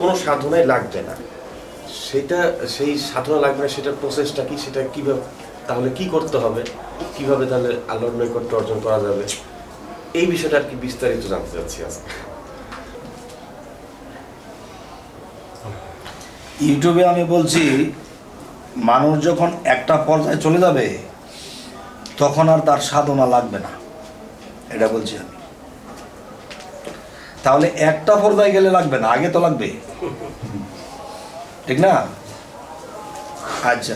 কোনো সাধনাই লাগবে না। সেটা, সেই সাধনা লাগবে না, সেটার প্রসেসটা কি, সেটা কীভাবে, তাহলে কি করতে হবে? কীভাবে তাহলে আল্লাহর নৈকট্য অর্জন করা যাবে? এই বিষয়টা আর কি বিস্তারিত জানতে চাচ্ছি আজকে। ইউটিউবে আমি বলছি, মানুষ যখন একটা পর্যায়ে চলে যাবে, তখন আর তার সাধনা লাগবে না। এটা বলছি আমি। তাহলে একটা পর্যায়ে গেলে লাগবে না, আগে তো লাগবে। ঠিক না? আচ্ছা।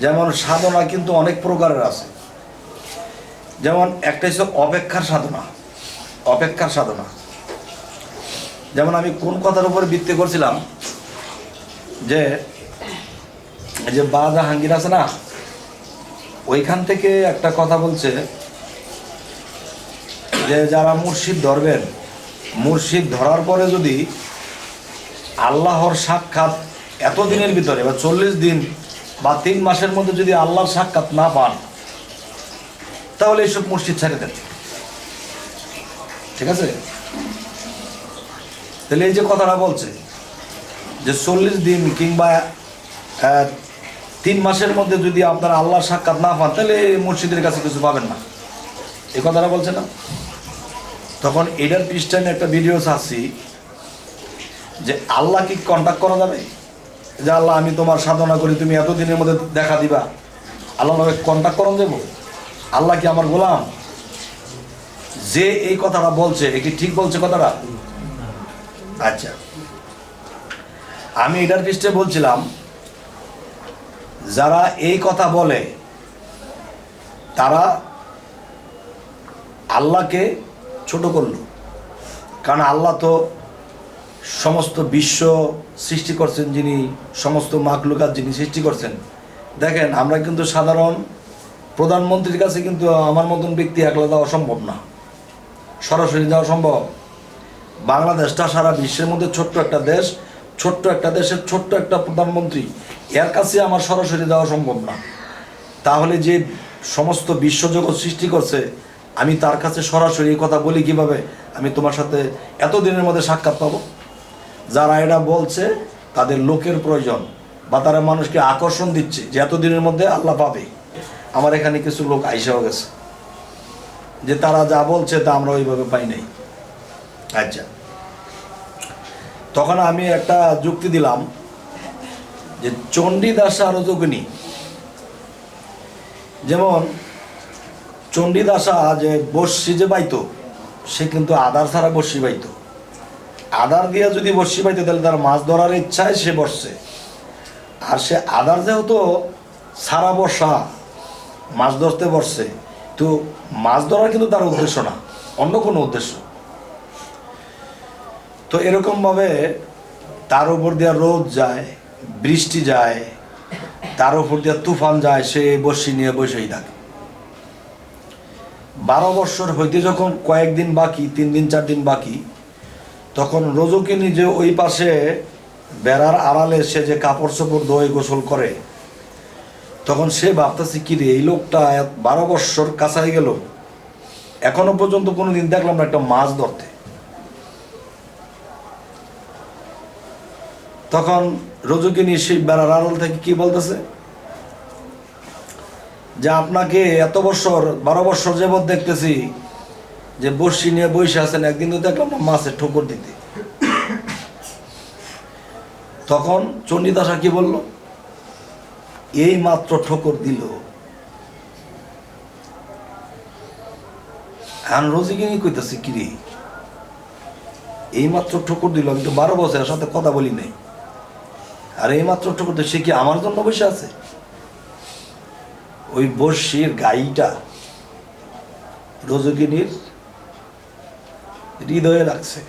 যেমন সাধনা কিন্তু অনেক প্রকারের আছে। যেমন একটা হচ্ছে অপেক্ষার সাধনা অপেক্ষার সাধনা। যেমন আমি কোন কথার উপরে ভিত্তি করছিলাম, যে যে বা জাহাঙ্গীর আছে না, ওইখান থেকে একটা কথা বলছে যে যারা মুর্শিদ ধরবেন, মুর্শিদ ধরার পরে যদি আল্লাহর সাক্ষাৎ এত দিনের ভিতরে বা চল্লিশ দিন বা তিন মাসের মধ্যে যদি আল্লাহর সাক্ষাৎ না পান, তাহলে এইসব মুর্শিদ ছেড়ে দেন। ঠিক আছে? তাহলে এই যে কথাটা বলছে, যে চল্লিশ দিন কিংবা তিন মাসের মধ্যে যদি আপনারা আল্লাহর সাক্ষাৎ না পান, তাহলে মসজিদের কাছে কিছু পাবেন না। এই কথাটা বলছে না? তখন এটার পৃষ্ঠানে একটা ভিডিও ছাড়ছি, যে আল্লাহ কি কন্ট্যাক্ট করা যাবে? যে আল্লাহ, আমি তোমার সাধনা করি, তুমি এতদিনের মধ্যে দেখা দিবা। আল্লাহ কন্ট্যাক্ট করন দেবো আল্লাহ কি আমার গোলাম? যে এই কথাটা বলছে, এ কি ঠিক বলছে কথাটা? আচ্ছা। আমি এটার পৃষ্ঠে বলছিলাম, যারা এই কথা বলে, তারা আল্লাহকে ছোট করল। কারণ আল্লাহ তো সমস্ত বিশ্ব সৃষ্টি করছেন, যিনি সমস্ত মাকলুকাত যিনি সৃষ্টি করছেন। দেখেন, আমরা কিন্তু সাধারণ প্রধানমন্ত্রীর কাছে কিন্তু আমার মতন ব্যক্তি একলা যাওয়া সম্ভব না। সরাসরি যাওয়া সম্ভব। বাংলাদেশটা সারা বিশ্বের মধ্যে ছোট্ট একটা দেশ, ছোট্ট একটা দেশের ছোট্ট একটা প্রধানমন্ত্রী। এর কাছে আমার সরাসরি যাওয়া সম্ভব না। তাহলে যে সমস্ত বিশ্বজগৎ সৃষ্টি করছে আমি তার কাছে সরাসরি এই কথা বলি কীভাবে? আমি তোমার সাথে এতদিনের মধ্যে সাক্ষাৎ পাবো। যারা এটা বলছে, তাদের লোকের প্রয়োজন বা তারা মানুষকে আকর্ষণ দিচ্ছে যে এতদিনের মধ্যে আল্লাহ পাবে। আমার এখানে কিছু লোক আইসাও গেছে। যে তারা যা বলছে তা আমরা ওইভাবে পাই নাই। আচ্ছা। তখন আমি একটা যুক্তি দিলাম যে চণ্ডীদাসা আর যোগিনী। যেমন চণ্ডীদাসা যে বর্ষি যে পাইতো সে কিন্তু আদার ছাড়া বর্ষি পাইতো আদার দিয়ে যদি বর্ষি পাইতো তাহলে তার মাছ ধরার ইচ্ছায় সে বসছে আর সে আদার যেহেতু সারা বর্ষা মাছ ধরতে বসছে তো মাছ ধরার কিন্তু তার উদ্দেশ্য না, অন্য কোনো উদ্দেশ্য। তো এরকমভাবে তার উপর দিয়ে রোদ যায়, বৃষ্টি যায়, তার উপর দিয়ে তুফান যায়, সে বসি নিয়ে বসেই থাকে। বারো বৎসর হইতে যখন কয়েকদিন বাকি, তিন দিন, চার দিন বাকি, তখন রোজকে নিজে ওই পাশে বেড়ার আড়ালে সে যে কাপড় চোপড় ধোয়, গোসল করে, তখন সে ভাবতেছে, কি রে, এই লোকটা বারো বৎসর কাছাই গেল। এখনও পর্যন্ত কোনো দিন দেখলাম না একটা মাছ ধরতে। তখন রজুকিনী সেই বেড়ার আড়াল থেকে কি বলতেছে? যে আপনাকে এত বছর, বারো বছর যাবৎ দেখতেছি যে বর্ষি নিয়ে বসে আছেন, একদিন তো দেখলাম না মাছের ঠোকর দিতে। তখন চণ্ডীদাসা কি বলল? এই মাত্র ঠোকর দিল। এখন রোজিগিনি কইতেছে কিরে এই মাত্র ঠোকর দিল, আমি তো বারো বছরের সাথে কথা বলি নাই। আর এই মাত্র ঠোকর দিল, সে কি আমার জন্য বসে আছে? ওই বর্ষির গাইটা রজকিনীর হৃদয়ে লাগছে।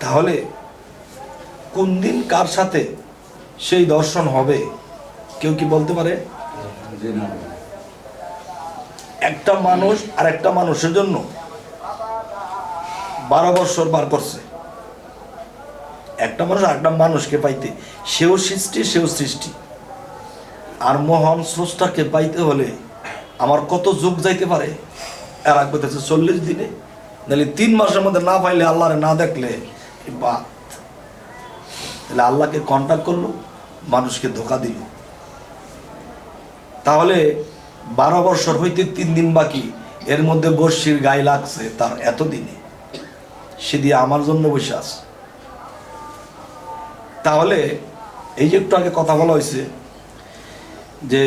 তাহলে কোন দিন কার সাথে সেই দর্শন হবে কেউ কি বলতে পারে? একটা মানুষ আর একটা মানুষের জন্য বারো বছর বার করছে। একটা মানুষ একটা মানুষকে পাইতে, সেও সৃষ্টি সেও সৃষ্টি। আর মহান স্রষ্টাকে পাইতে হলে আমার কত যুগ যাইতে পারে? আর এক বলতেছে চল্লিশ দিনে। নাহলে তিন মাসের মধ্যে না পাইলে আল্লাহরে না দেখলে বা তাহলে আল্লাহকে কন্ট্যাক্ট করল, মানুষকে ধোকা দিল। তাহলে বারো বছর হইতে তিন দিন বাকি, এর মধ্যে বর্ষির গায়ে লাগছে তার এত দিনে সে দিয়ে আমার জন্য বসে আছে। তাহলে এই যে একটু আগে কথা বলা হয়েছে যে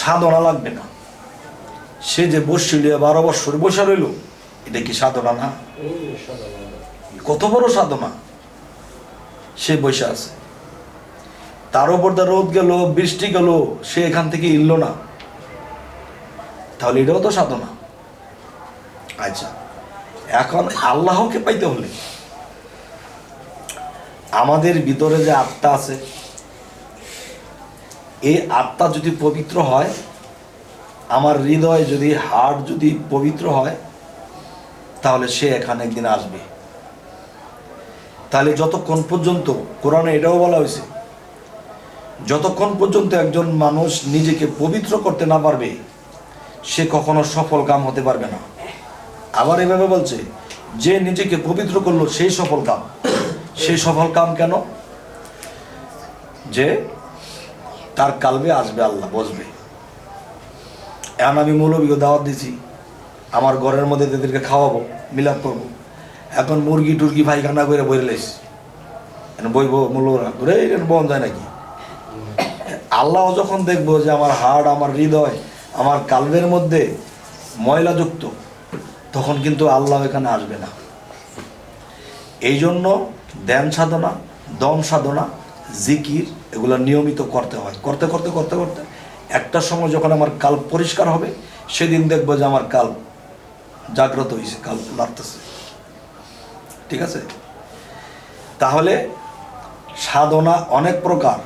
সাধনা লাগবে না। সে যে বসছিল বারো বছর বসে রইল, এটা কি সাধনা না? কত বড় সাধনা? সে বসে আছে। তার উপর দা রোদ গেল, বৃষ্টি গেল, সে এখান থেকে ইল্ল না। তাহলে এটাও তো সাধনা। আচ্ছা এখন আল্লাহকে পাইতে হলে আমাদের ভিতরে যে আত্মা আছে, এই আত্মা যদি পবিত্র হয়, আমার হৃদয় যদি হার্ট যদি পবিত্র হয়, তাহলে সে এখানে একদিন আসবে। তাহলে যতক্ষণ পর্যন্ত, কোরআনে এটাও বলা হয়েছে, যতক্ষণ পর্যন্ত একজন মানুষ নিজেকে পবিত্র করতে না পারবে, সে কখনো সফল কাম হতে পারবে না। আবার এভাবে বলছে, যে নিজেকে পবিত্র করল, সেই সফল কাম। সেই সফল কাম কেন? যে তার কালবে আসবে আল্লাহ, বসবে। এখন আমি মৌলবীকে দাওয়াত দিছি, আমার ঘরের মধ্যে তাদেরকে খাওয়াবো মিলাপ করব। এখন মুরগি টুরগি পায়খানা করে বই এখন বইব মূল্যরা করে বন যায় নাকি? আল্লাহ যখন দেখব যে আমার হাড়, আমার হৃদয়, আমার কালবের মধ্যে ময়লাযুক্ত তখন কিন্তু আল্লাহ এখানে আসবে না। এই জন্য ধ্যান সাধনা, দম সাধনা, জিকির এগুলো নিয়মিত করতে হয়। করতে করতে করতে করতে একটা সময় যখন আমার কাল পরিষ্কার হবে, সেদিন দেখব যে আমার কাল জাগ্রত হয়েছে কাল লাগতেছে। ঠিক আছে? তাহলে সাধনা অনেক প্রকার।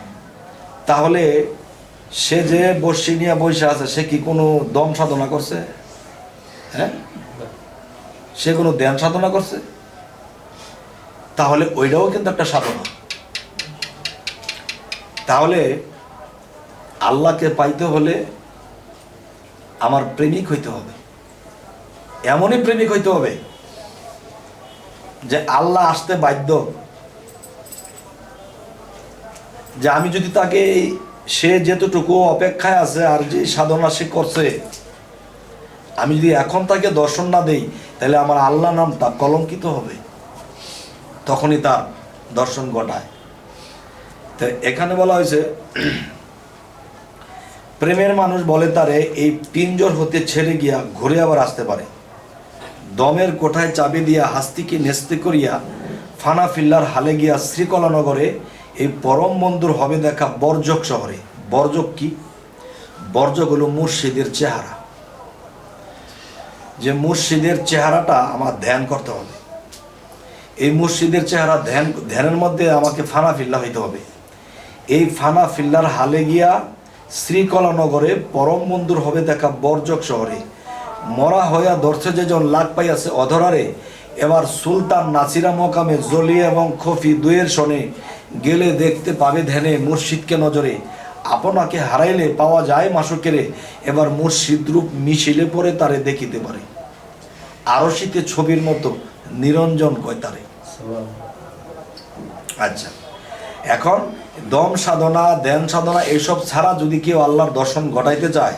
তাহলে সে যে বর্ষি নিয়ে বসে আছে, সে কি কোনো দম সাধনা করছে? হ্যাঁ? সে কোনো ধ্যান সাধনা করছে? তাহলে ওইটাও কিন্তু একটা সাধনা। তাহলে আল্লাহকে পাইতে হলে আমার প্রেমিক হইতে হবে। এমনই প্রেমিক হইতে হবে যে আল্লাহ আসতে বাধ্য। যে আমি যদি তাকে সে যেতটুকু অপেক্ষায় আছে আর যে সাধনা সে করছে, আমি যদি এখন তাকে দর্শন না দেই, তাহলে আমার আল্লাহ নামটা কলঙ্কিত হবে। তখনই তার দর্শন ঘটায়। তো এখানে বলা হয়েছে, প্রেমের মানুষ বলে তারে, এই পিঞ্জর হতে ছেড়ে গিয়া ঘুরে আবার আসতে পারে। দমের কোঠায় চাবি দিয়া হাস্তিকে নেস্তে করিয়া ফানা ফিল্লার হালে গিয়া শ্রীকলানগরে এই পরম বন্ধুর হবে দেখা বর্জক শহরে। বর্জক কি? বর্জক হলো মুর্শিদের চেহারা। যে মুর্শিদের চেহারাটা আমার ধ্যান করতে হবে। এই মসজিদের চেহারা ধ্যান, ধ্যানের মধ্যে আমাকে ফানা ফিল্লা হইতে হবে। এই ফানা ফিল্লার হালে গিয়া শ্রীকলানগরে পরম বন্ধুর হবে দেখা বর্জক শহরে। মরা হইয়া দর্শে যেজন লাগ পাইয়াছে অধরারে, এবার সুলতান নাসিরা মকামে জলি এবং খফি দুয়ের শনে গেলে দেখতে পাবে ধ্যানে মুর্শিদকে নজরে। আপনাকে হারাইলে পাওয়া যায় মাসুকেরে, এবার মুর্শিদ রূপ মিছিলে পরে তারে দেখিতে পারে। আরশিতে ছবির মতো নিরঞ্জন কয় তারে। আচ্ছা। এখন দম সাধনা, ধ্যান সাধনা এসব ছাড়া যদি কেউ আল্লাহর দর্শন ঘটাইতে চায়,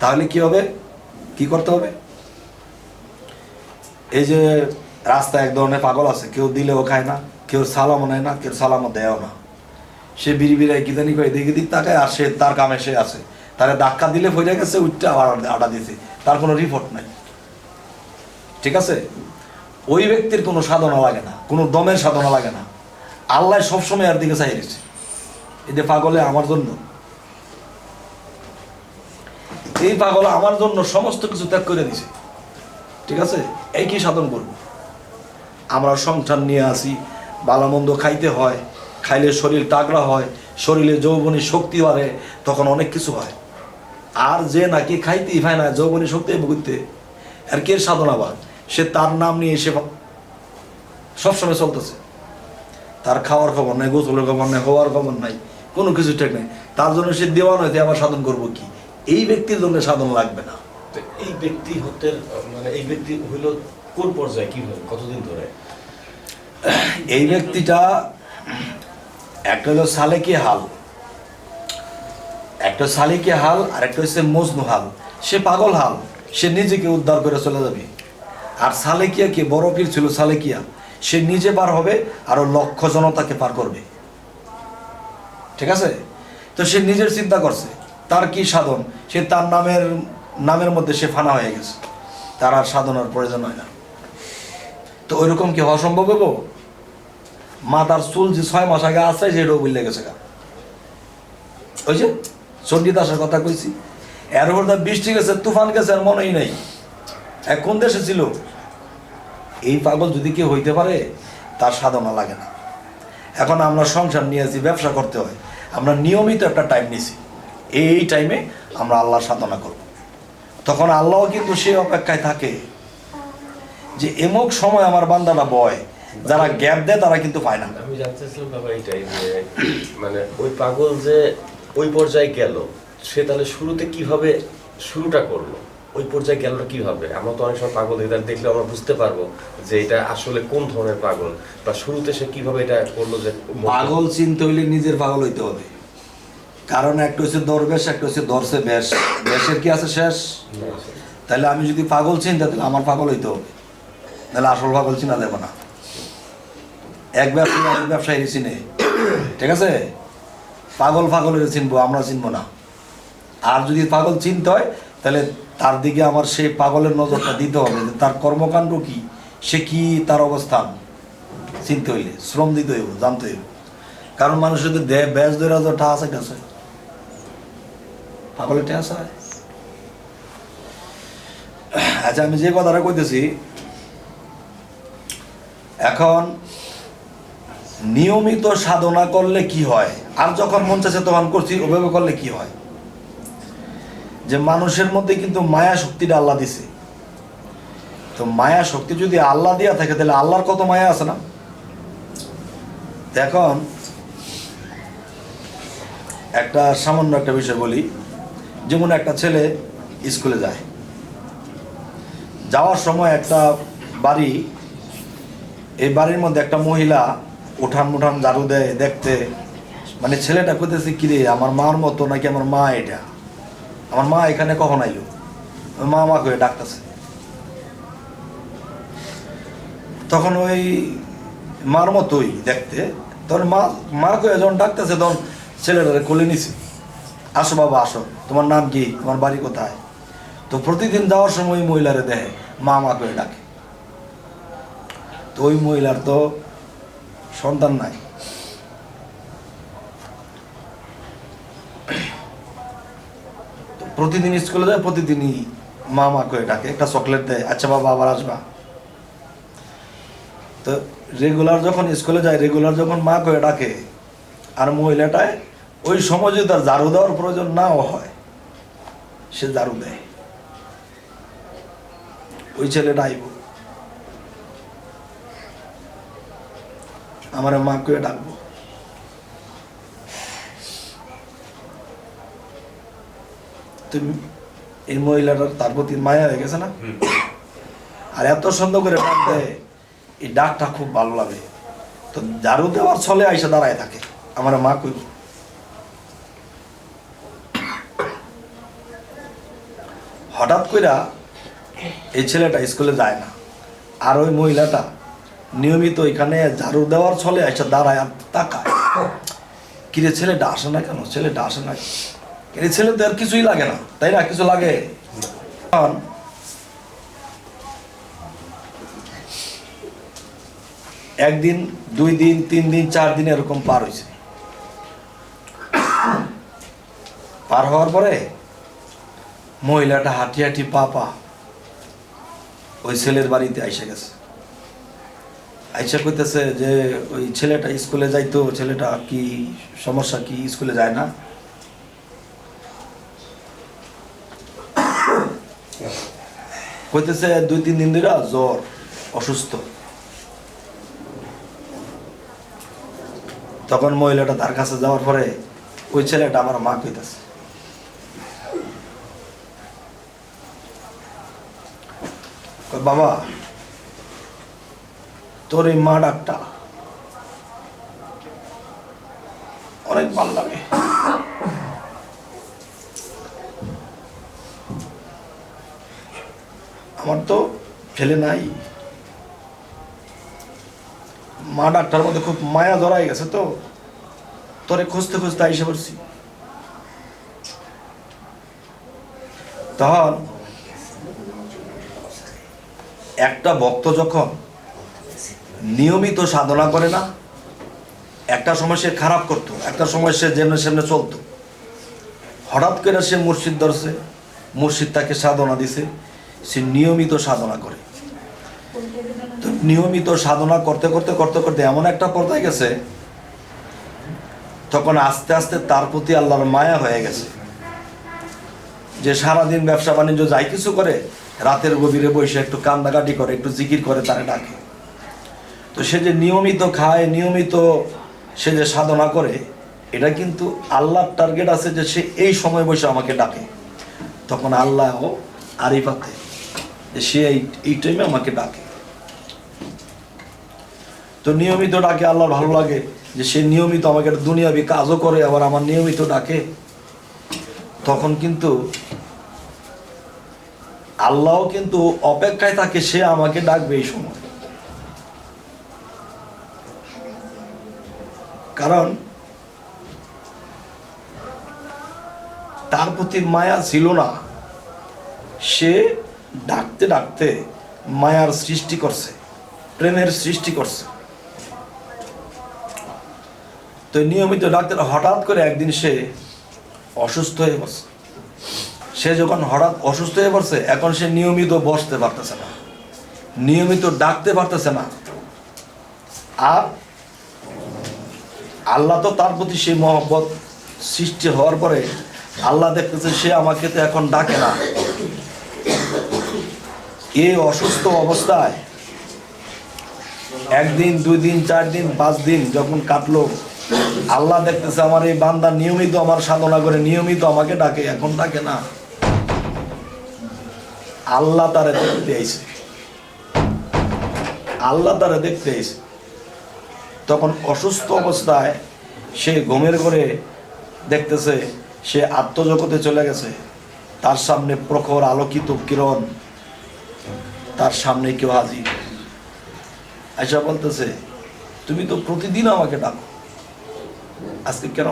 তাহলে কি হবে? কি করতে হবে? এই যে রাস্তায় এক ধরনের পাগল আছে, কেউ দিলেও খায় না, কেউ সালামও নেয় না, কেউ সালামও দেয়ও না। সে বিড়ি বিড়ায় কি জানি করে দেখে দিক তাকে আর সে তার কামে সে আছে। তারে ধাক্কা দিলে ফইরে গেছে, উঠতে আবার আটা দিছে। তার কোনো রিপোর্ট নাই। ঠিক আছে? ওই ব্যক্তির কোনো সাধনা লাগে না, কোনো দমের সাধনা লাগে না। আল্লাহ সবসময় আর দিকে চাই এই যে পাগলে আমার জন্য। এই পাগল আমার জন্য সমস্ত কিছু ত্যাগ করে দিছে। ঠিক আছে? এই কি সাধন করব? আমরা সংসার নিয়ে আসি বালামন্দ খাইতে হয়, খাইলে শরীর তাগড়া হয়, শরীরে যৌবনী শক্তি বাড়ে, তখন অনেক কিছু হয়। আর যে নাকি খাইতেই পায় না যৌবনী শক্তি ভুগতে আর কে সাধনাবাদ? সে তার নাম নিয়ে এসে সবসময় চলতেছে। তার খাওয়ার খবর নাই গোসলের খবর নাই হওয়ার খবর নাই কোনো কিছু ঠিক নাই। তার জন্য সে দেওয়ান হইতে আবার সাধন করব কি? এই ব্যক্তির জন্য সাধন লাগবে না। এই ব্যক্তি হতে মানে এই ব্যক্তি হইল কোন পর্যায়ে কি কীভাবে কতদিন ধরে? এই ব্যক্তিটা একটা হলো সালেকি হাল একটা সালিকি হাল আর একটা হচ্ছে মজনু হাল। সে পাগল হাল সে নিজেকে উদ্ধার করে চলে যাবে। আর সালেকিয়া কি? বড় পীর ছিল সালেকিয়া। সে নিজে পার হবে আরও লক্ষ জনতাকে পার করবে। ঠিক আছে? তো সে নিজের চিন্তা করছে। তার কি সাধন? সে তার নামের নামের মধ্যে সে ফানা হয়ে গেছে। তার আর সাধনার প্রয়োজন হয় না। তো ওইরকম কি হওয়া সম্ভব হব মা তার চুল যে ছয় মাস আগে আছে, সেটাও বুঝলে গেছে গা। ওই যে, চণ্ডীদাসের কথা কইছি। এর উপর দা বৃষ্টি গেছে, তুফান গেছে, আর মনেই নাই। এক কোন দেশে ছিল? এই পাগল যদি কেউ হইতে পারে, তার সাধনা লাগে না। এখন আমরা সংসার নিয়েছি ব্যবসা করতে হয়, আমরা নিয়মিত একটা টাইম নিছি। এই টাইমে আমরা আল্লাহর সাধনা করব। তখন আল্লাহ কিন্তু সে অপেক্ষায় থাকে যে এমক সময় আমার বান্দাটা বয়, যারা গ্যাপ দেয় তারা কিন্তু পায় না। আমি জানতে চাইছিলাম বাবা এটাই যে মানে ওই পাগল যে ওই পর্যায়ে গেল, সে তাহলে শুরুতে কীভাবে শুরুটা করল? ওই পর্যায়ে গেল কীভাবে আমরা তো অনেক সময় পাগল এটা দেখলে আমরা বুঝতে পারব যে এটা আসলে কোন ধরনের পাগল বা শুরুতে সে কীভাবে এটা করল যে পাগল চিনতে হইলে নিজের পাগল হইতে হবে। কারণ একটা হচ্ছে দরবেশ, একটা হচ্ছে দর্শে বেশ। বেশের কি আছে শেষ? তাহলে আমি যদি পাগল চিনতে, তাহলে আমার পাগল হইতে হবে। তাহলে আসল পাগল চিনা দেবো না। এক ব্যবসায়ী আরেক ব্যবসায়ী চিনে। ঠিক আছে? পাগল পাগলের চিনবো, আমরা চিনবো না। আর যদি পাগল চিনতে হয় তাহলে তার দিকে আমার সেই পাগলের নজরটা দিতে হবে যে তার কর্মকাণ্ড কি? সে কি তার অবস্থান? চিনতে হইলে, শ্রম দিতে হইব, জানতে হইব। কারণ মানুষের যদি দেহ ব্যাস ধরে তো ঠা আছে গেছে পাগলের ঠা আছে। আচ্ছা আমি যে কথাটা কইতেছি, এখন নিয়মিত সাধনা করলে কি হয়? আর যখন মন চাচ্ছে তখন করছি, ওভাবে করলে কি হয়? যে মানুষের মধ্যে কিন্তু মায়া শক্তিটা আল্লাহ দিছে। তো মায়া শক্তি যদি আল্লাহ দিয়া থাকে, তাহলে আল্লাহর কত মায়া আছে না? এখন একটা সামান্য একটা বিষয় বলি। যেমন একটা ছেলে স্কুলে যায়। যাওয়ার সময় একটা বাড়ি, এই বাড়ির মধ্যে একটা মহিলা উঠান মুঠান ঝাড়ু দেয়, দেখতে। মানে ছেলেটা করতেছে কিরে, আমার মার মতো নাকি আমার মা এটা? আমার মা এখানে কখন আইলো? মা মা করে ডাকতেছে। তখন ওই মার মতোই দেখতে। তখন মা মা করে যখন ডাকতেছে, তখন ছেলেটারে কোলে নিছে। আসো বাবা, আসো। তোমার নাম কি? তোমার বাড়ি কোথায়? তো প্রতিদিন যাওয়ার সময় ওই মহিলারে দেখে, মা মা করে ডাকে। তো ওই মহিলার তো সন্তান নাই। প্রতিদিন স্কুলে যায়, প্রতিদিনই মা মা করে ডাকে, একটা চকলেট দেয় আচ্ছা বাবা, আবার আসবা। তো রেগুলার যখন স্কুলে যায় রেগুলার যখন মা করে ডাকে আর মহিলাটায়, ওই সময় যদি তার ঝাড়ু দেওয়ার প্রয়োজন নাও হয়, সে ঝাড়ু দেয়। ওই ছেলেটা আইব। আমার মা করে ডাকবো। তুমি এই মহিলাটার তার প্রতি মায়া হয়ে গেছে না? আর এত সুন্দর করে ডাক দেয় এই ডাকটা খুব ভালো লাগে। তো ঝাড়ু দেওয়ার ছলে আইসা দাঁড়ায় থাকে। আমার মা কইব হঠাৎ কইরা এই ছেলেটা স্কুলে যায় না। আর ওই মহিলাটা নিয়মিত এখানে ঝাড়ু দেওয়ার ছলে আইসা দাঁড়ায় আর তাকায়। কিরে ছেলেটা আসে না কেন? ছেলেটা আসে না এই ছেলে তো আর কিছুই লাগে না, তাই না? কিছু লাগে? একদিন, দুই দিন, তিন দিন, চার দিন এরকম পার হয়েছে। পার হওয়ার পরে মহিলাটা হাঁটি হাঁটি পা পা ওই ছেলের বাড়িতে আইসে গেছে। আইসা করতেছে যে ওই ছেলেটা স্কুলে যাইতো, ছেলেটা কি সমস্যা, কি স্কুলে যায় না? কইতেছে দুই, তিন দিন ধরে জ্বর, অসুস্থ। তখন মহিলাটা তার কাছে যাওয়ার পরে ওই ছেলেটা আমার মা কইতেছে। বাবা, তোর এই মা ডাকটা অনেক ভালো লাগে। আমার তো ছেলে নাই। মা ডাক্তার মধ্যে খুব মায়া ধরাই গেছে তো। তোরে খুঁজতে খুঁজতে আইসে পড়ছি। তখন একটা ভক্ত যখন নিয়মিত সাধনা করে না, একটা সময় সে খারাপ করতো, একটা সময় সে যেমনি সেমনে চলতো। হঠাৎ করে সে মুর্শিদ ধরছে, মুর্শিদ তাকে সাধনা দিছে। সে নিয়মিত সাধনা করে। নিয়মিত সাধনা করতে করতে করতে করতে এমন একটা পর্যায়ে গেছে, তখন আস্তে আস্তে তার প্রতি আল্লাহর মায়া হয়ে গেছে। যে সারাদিন ব্যবসা বাণিজ্য যাই কিছু করে, রাতের গভীরে বসে একটু কান্দাকাটি করে, একটু জিকির করে তারে ডাকে। তো সে যে নিয়মিত খায়, নিয়মিত সে যে সাধনা করে, এটা কিন্তু আল্লাহর টার্গেট আছে যে সে এই সময় বসে আমাকে ডাকে। তখন আল্লাহ আরিফাতে সে এই এই টাইমে আমাকে ডাকে। তো নিয়মিত ডাকে, আল্লাহর ভালো লাগে যে সে নিয়মিত আমাকে একটা দুনিয়াবি কাজও করে, আবার আমার নিয়মিত ডাকে। তখন কিন্তু আল্লাহও কিন্তু অপেক্ষায় থাকে, সে আমাকে ডাকবে এই সময়। কারণ তার প্রতি মায়া ছিল না। সে ডাকতে ডাকতে মায়ার সৃষ্টি করছে, প্রেমের সৃষ্টি করছে। তো নিয়মিত ডাক্তার হঠাৎ করে একদিন সে অসুস্থ হয়ে পড়ছে। সে যখন হঠাৎ অসুস্থ হয়ে পড়ছে, এখন সে নিয়মিত বসতে পারতেছে না। নিয়মিত ডাকতে পারতেছে না। আর আল্লাহ তো তার প্রতি সেই মহব্বত সৃষ্টি হওয়ার পরে আল্লাহ দেখতেছে সে আমাকে তো এখন ডাকে না। এই অসুস্থ অবস্থায় একদিন দুই দিন চার দিন পাঁচ দিন যখন কাটলো, আল্লাহ দেখতেছে আমার এই বান্দা নিয়মিত আমার সাধনা করে, নিয়মিত আমাকে ডাকে, এখন ডাকে না। আল্লাহ তারে দেখতে আইছে। আল্লাহ তারে দেখতে আইছে। তখন অসুস্থ অবস্থায় সে ঘুমের করে দেখতেছে, সে আত্মজগতে চলে গেছে। তার সামনে প্রখর আলোকিত কিরণ তার সামনে কেউ হাজির আয়সা বলতেছে, তুমি তো প্রতিদিন আমাকে ডাকো। আজকে কেন?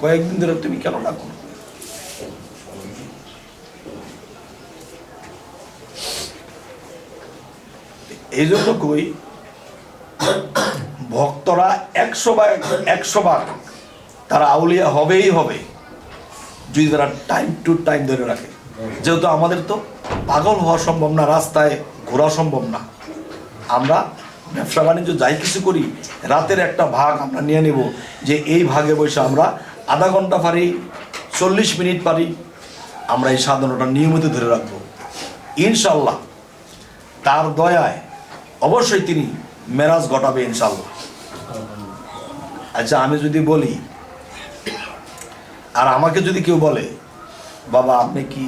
কয়েকদিন ধরে তুমি কেন ডাকো এই জন্য কই, ভক্তরা একশো বার একশো বার তারা আউলিয়া হবেই হবে, যদি তারা টাইম টু টাইম ধরে রাখে। যেহেতু আমাদের তো পাগল হওয়া সম্ভব না, রাস্তায় ঘোরা সম্ভব না। আমরা ব্যবসা বাণিজ্য যাই কিছু করি, রাতের একটা ভাগ আমরা নিয়ে নেব যে এই ভাগে বসে আমরা আধা ঘণ্টা পারি, চল্লিশ মিনিট পারি, আমরা এই সাধনাটা নিয়মিত ধরে রাখব। ইনশাল্লাহ, তার দয়ায় অবশ্যই তিনি মেরাজ ঘটাবে ইনশাল্লাহ। আচ্ছা আমি যদি বলি, আর আমাকে যদি কেউ বলে, বাবা, আপনি কি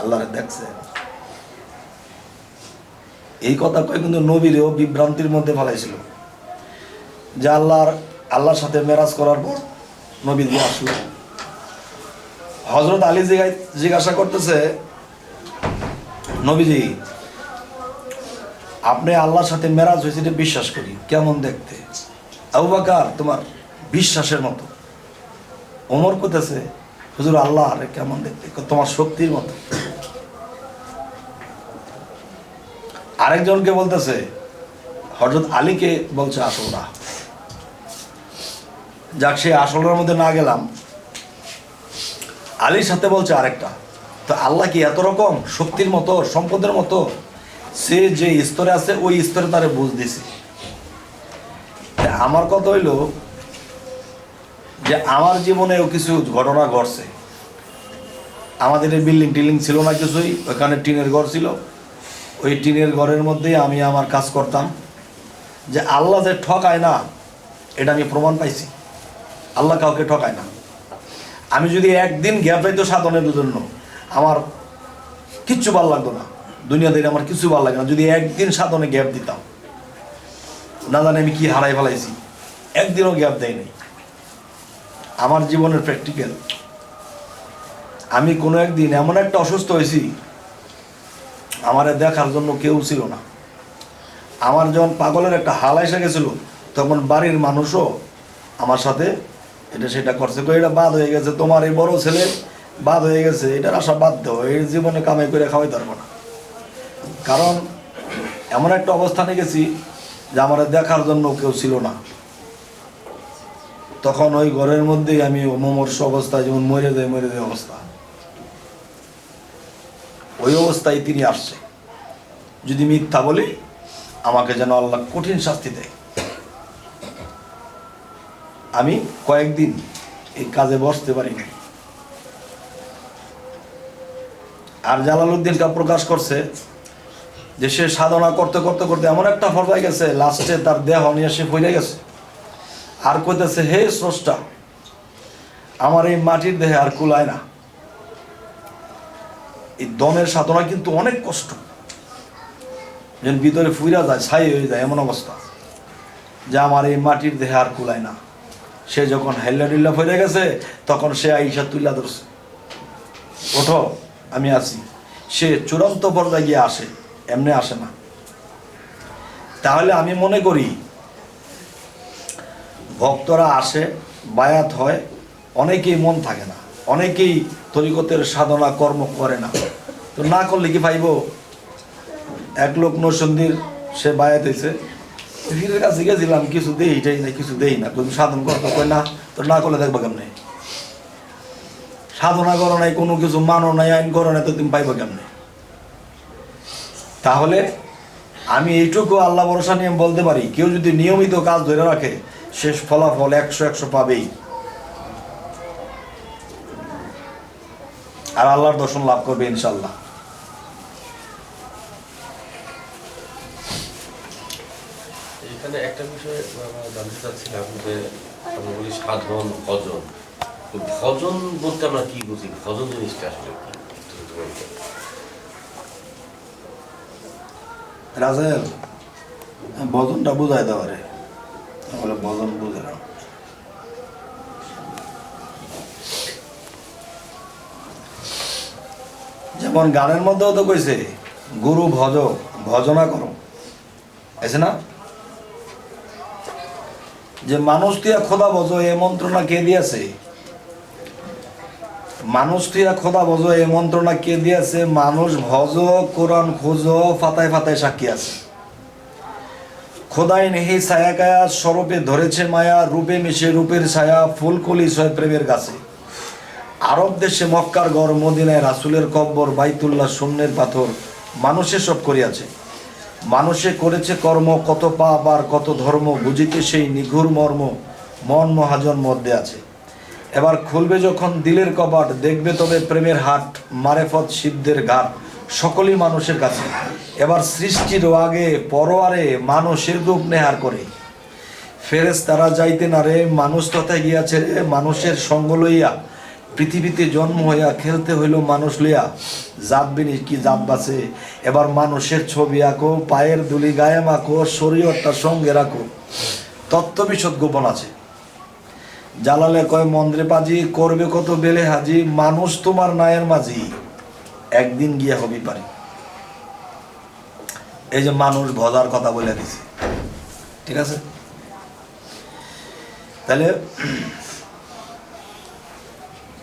আল্লাহরে দেখছেন? এই কথা কয়ে কিন্তু নবীরেও বিভ্রান্তির মধ্যে ফেলাইছিল। যে আল্লাহর আল্লাহর সাথে মেরাজ করার পর নবী দিয়ে আসলো। হজরত আলী জিজ্ঞাসা করতেছে, নবীজি, আপনি আল্লাহর সাথে মেরাজ হয়েছে এটা বিশ্বাস করি, কেমন দেখতে? আবু বাকার, তোমার বিশ্বাসের মতো। ওমর করতেছে হুজুর আল্লাহ আরে কেমন দেখতে? তোমার শক্তির মতো। আরেকজনকে বলতেছে হজরত আলীকে বলছে আসল না যাক সে আসলের মধ্যে না গেলাম। আলীর সাথে বলছে আরেকটা। তো আল্লাহ কি এত রকম? শক্তির মতো, সম্পদের মতো? সে যে স্তরে আছে, ওই স্তরে তারে বুঝ দিছে। আমার কথা হইল যে, আমার জীবনেও কিছু ঘটনা ঘটছে। আমাদের এই বিল্ডিং টিল্ডিং ছিল না কিছুই, ওখানে টিনের ঘর ছিল। ওই টিনের ঘরের মধ্যেই আমি আমার কাজ করতাম। যে আল্লাহ যে ঠকায় না, এটা আমি প্রমাণ পাইছি। আল্লাহ কাউকে ঠকায় না। আমি যদি একদিন গ্যাপ পাইতো সাধনের জন্য, আমার কিচ্ছু ভালো লাগতো না। দুনিয়াতে আমার কিছু ভালো লাগে না। যদি একদিন সাধনে গ্যাপ দিতাম, না জানি আমি কি হারাই ফেলাইছি। একদিনও গ্যাপ দেয় নাই আমার জীবনের প্র্যাকটিক্যাল আমি কোনো একদিন এমন একটা অসুস্থ হয়েছি আমারে দেখার জন্য কেউ ছিল না। আমার যখন পাগলের একটা হাল এসে গেছিল, তখন বাড়ির মানুষও আমার সাথে এটা সেটা করছে। কই, এটা বাদ হয়ে গেছে, তোমার এই বড় ছেলে বাদ হয়ে গেছে, এটার আশা বাদ দেও এই জীবনে কামাই করে খাওয়াই পারব না। কারণ এমন একটা অবস্থানে গেছি যে আমার দেখার জন্য কেউ ছিল না। তখন ওই ঘরের মধ্যেই আমি মমর্ষ অবস্থা যেমন মরে যায় মরে যায় অবস্থা। ওই অবস্থায় তিনি আসছে। যদি মিথ্যা বলি, আমাকে যেন আল্লাহ কঠিন শাস্তি দেয়। আমি কয়েকদিন এই কাজে বসতে পারিনি। আর জালালউদ্দিনটা প্রকাশ করছে যে সে সাধনা করতে করতে করতে এমন একটা পর্যায়ে গেছে, লাস্টে তার দেহ নিয়ে সে পড়ে গেছে। আর কইতেছে, হে স্রষ্টা, আমার এই মাটির দেহে আর কুলায় না। এই দমের সাধনা কিন্তু অনেক কষ্ট। যেন ভিতরে ফুইরা যায়, ছাই হয়ে যায়, এমন অবস্থা। যে আমার এই মাটির দেহে আর কুলায় না। সে যখন ডিল্লা ফিরে গেছে, তখন সে আইসা তুইলা ধরছে। ওঠো, আমি আছি। সে চূড়ান্ত পর্যায়ে গিয়ে আসে, এমনি আসে না। তাহলে আমি মনে করি, ভক্তরা আসে, বায়াত হয়, অনেকেই মন থাকে না। অনেকেই তরিকতের সাধনা, কর্ম করে না। তো না করলে কি পাইব এক লোক নরসন্দির সে বায়াত হয়েছে কাছে গেছিলাম, কিছু দেই টাই না, কিছু দেই না। তুমি সাধন করতে কই, না তো না করলে দেখব কেমনে? সাধনা করো নাই, কোনো কিছু মানো নাই, আইন করো নাই, তো তুমি পাইবো কেমনে? তাহলে আমি এইটুকু আল্লাহ ভরসা নিয়ে বলতে পারি, কেউ যদি নিয়মিত কাজ ধরে রাখে, শেষ ফলাফল একশো একশো পাবেই। আর আল্লাহর দর্শন লাভ করবে ইনশাল্লাহ এখানে একটা বিষয় জানতে চাচ্ছিলাম যে আমরা বলি সাধন ভজন। ভজন বলতে আমরা কি বুঝি? ভজন জিনিসটা আসলে কি? একটু যদি বলতেন। রাজেল বজনটা বুঝাই দেওয়া বলে বজন বুঝে না। যেমন গানের মধ্যেও তো কইছে, গুরু ভজ, ভজনা করো। আছে না? যে মানুষ তুইয়া খোদা ভজ, এ মন্ত্রণা কে দিয়েছে? মানুষ তুইয়া খোদা ভজ, এ মন্ত্রণা কে দিয়েছে? মানুষ ভজ, কোরআন খোঁজ, ফাতায় ফাতায় সাক্ষী আছে। খোদাই নেহি ছায়া কায়া, স্বরূপে ধরেছে মায়া, রূপে মিশে রূপের ছায়া, ফুলকলি ছয় প্রেমের গাছে। আরব দেশে মক্কার গড় মদিনায় রাসুলের কব্বর বাইতুল্লাহ শূন্যের পাথর মানুষে সব করিয়াছে। মানুষে করেছে কর্ম, কত পাপ আর কত ধর্ম, বুঝিতে সেই নিঘুর মর্ম, মন মহাজন মধ্যে আছে। এবার খুলবে যখন দিলের কবাট দেখবে তবে প্রেমের হাট, মারেফত সিদ্ধের ঘাট, সকলই মানুষের কাছে। এবার সৃষ্টির আগে পরোয়ারে মানুষের রূপ নেহার করে। ফেরেস তারা যাইতে না রে, মানুষ তথায় গিয়াছে রে, মানুষের সঙ্গ লইয়া পৃথিবীতে জন্ম হইয়া খেলতে হইল মানুষ লইয়া। জাত বিনি কি জাত বাসে এবার মানুষের ছবি আঁকো, পায়ের দুলি গায়ে মাখো শরীরটা সঙ্গে রাখো। তত্ত্ব বিশদ গোপন আছে। জালালে কয় মন্দ্রে পাজি, করবে কত বেলে হাজি, মানুষ তোমার নায়ের মাঝি। একদিন গিয়া হবি পারি। এই যে মানুষ ভজার কথা বলে দিছে। ঠিক আছে? তাহলে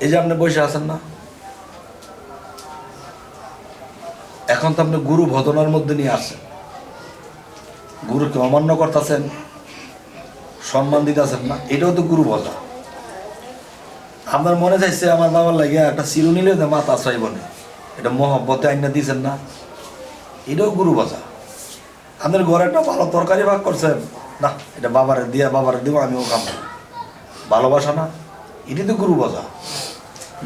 এই যে আপনি বসে আছেন না? এখন তো আপনি গুরু ভজনার মধ্যে নিয়ে আসছেন। গুরুকে অমান্য করতেছেন, সম্মান দিতেছেন না, এটাও তো গুরু ভজা। আপনার মনে চাইছে আমার বাবার লাগে একটা চিরু নিলে তো মাথা চাইব না। এটা মহব্বতে আইনা দিয়েছেন না। এটাও গুরু ভজা। আপনার ঘরে একটা ভালো তরকারি ভাগ করছেন। না, এটা বাবারে দিয়া, বাবারে দিব, আমিও খাব। ভালোবাসা না এটি তো গুরু ভজা।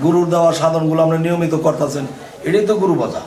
গুরুর দেওয়া সাধনগুলো আমরা নিয়মিত করতেছেন এটাই তো গুরু ভজা